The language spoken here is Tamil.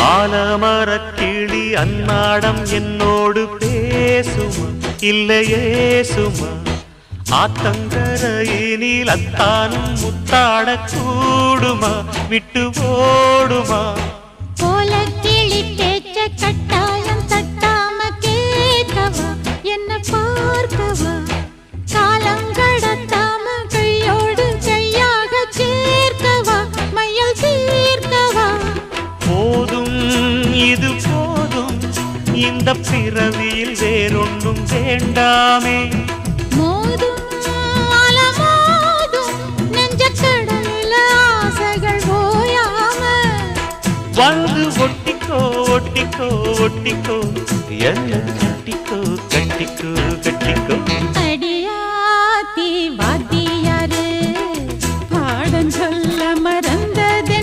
ஆலமரக்கிளி அன்னாடம் என்னோடு பேசுமா? இல்லையே சுமா? ஆத்தங்கரையினில் அத்தானும் முத்தாடக் கூடுமா? விட்டு ஓடுமா? இது போதும். இந்த பிறவியில் வேறொன்றும் வேண்டாமே. வந்து ஒட்டிக்கோ ஒட்டிக்கோ ஒட்டிக்கோ. என்ன கட்டிக்கோ கட்டிக்கோ கட்டிக்கோ.